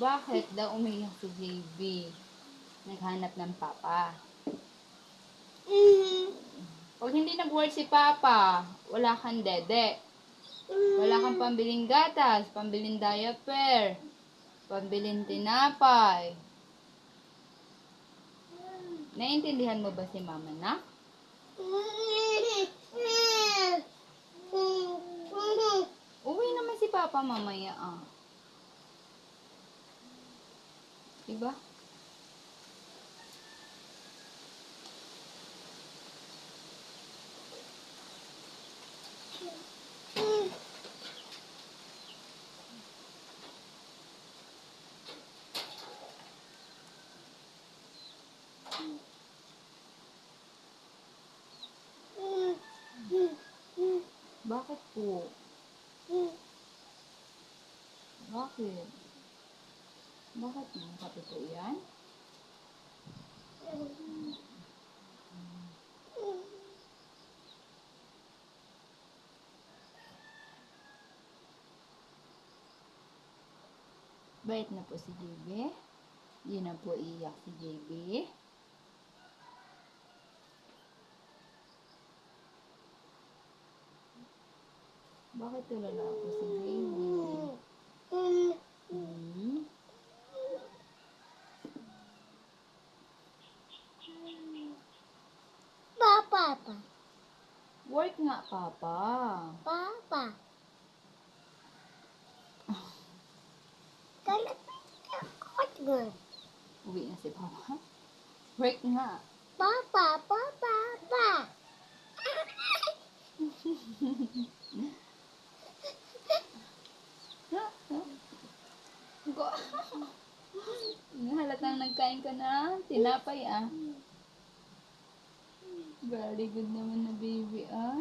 Bakit daw umiyak si JB? Naghanap ng papa. Pag hindi nag-work si papa, wala kang dede. Wala kang pambiling gatas, pambiling diaper, pambiling tinapay. Naiintindihan mo ba si mama na? Uwi naman si papa mamaya ah. Diba? Bakit po? Bakit? Bakit mo? Po yan? Bait na po si JB. Hindi na po iyak si JB. Bakit tulala po si JB? Hmm? Papa, Work nga, Papa. papa. Kaya takot mo. Uwi na si Papa. Work nga. Papa, papa, papa. Go. Halatang nagkain ka na. Tinapay ah. Good naman na baby. Ano